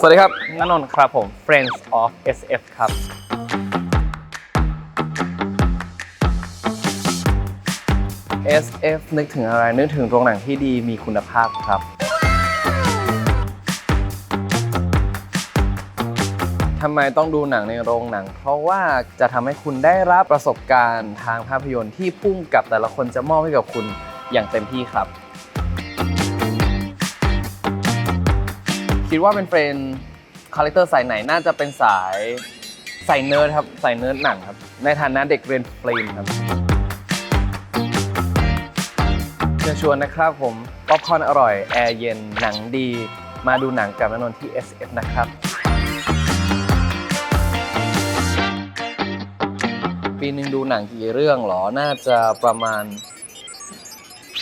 สวัสดีครับนนนท์ครับผม Friends of SF ครับ SF นึกถึงอะไร นึกถึงโรงหนังที่ดีมีคุณภาพครับ ทำไมต้องดูหนังในโรงหนัง เพราะว่าจะทำให้คุณได้รับประสบการณ์ทางภาพยนตร์ที่พุ่งกับแต่ละคนจะมอบให้กับคุณอย่างเต็มที่ครับ คิดว่าเป็นเฟรนคาแรคเตอร์สายไหนน่าจะเป็นสายสายเนิร์ดครับสายเนิร์ดหนังครับ ในฐานะเด็กเรียนเฟรนครับเชิญชวนนะครับผมป๊อปคอร์นอร่อย แอร์เย็นหนังดี มาดูหนังกับนนนท์ที่ SF นะครับ ปีหนึ่งดูหนังกี่เรื่องเหรอ น่าจะประมาณ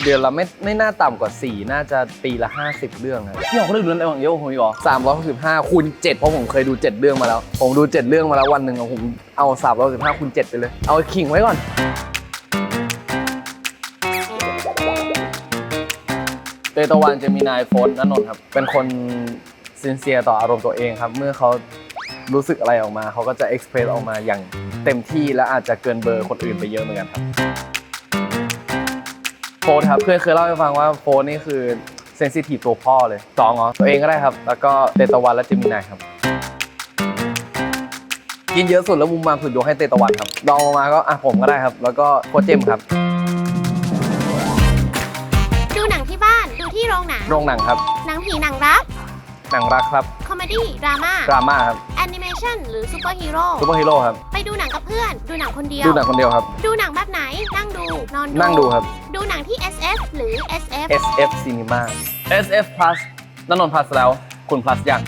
เดือนละไม่ไม่น่าต่ำกว่า 4 น่าจะปีละ 50 เรื่องนะพี่หยอกเรื่องเดือนอะไรของเยอะผมอีกเหรอ365คูณ7เพราะผมเคยดู 7 เรื่องมาแล้ว ผมดู 7 เรื่องมาแล้ววันหนึ่งอะผมเอา365คูณ7ไปเลย เอาขิงไว้ก่อน เตยตะวันเจมินายโฟนนนนท์ครับ เป็นคนซินเซียต่ออารมณ์ตัวเองครับ เมื่อเขารู้สึกอะไรออกมา เขาก็จะเอ็กเพรสออกมาอย่างเต็มที่และอาจจะเกินเบอร์คนอื่นไปเยอะเหมือนกันครับโฟนครับเพื่อนเคยเล่าให้ฟังว่าโฟนนี่คือเซนซิทีฟตัวพ่อเลยสองเหรอตัวเองก็ได้ครับ แล้วก็เตยตะวันและเจมินายครับ กินเยอะสุดแล้วมุมมามสุดยกให้เตยตะวันครับดองลงมาก็อะผมก็ได้ครับ แล้วก็โคชเจมครับ ดูหนังที่บ้าน ดูที่โรงหนัง โรงหนังครับ หนังผีหนังรัก หนังรักครับ คอมเมดี้ ดราม่า ดราม่าครับ แอนิเมชันหรือซูเปอร์ฮีโร่ ซูเปอร์ฮีโร่ครับ ไปดูหนังกับเพื่อน ดูหนังคนเดียว ดูหนังคนเดียวครับ ดูหนังแบบไหน นั่งดู นอนดู นั่งดูครับ ดูหนังที่ SF หรือ SF SF Cinema SF Plus นนนท์ plus แล้ว คุณ plus ยัง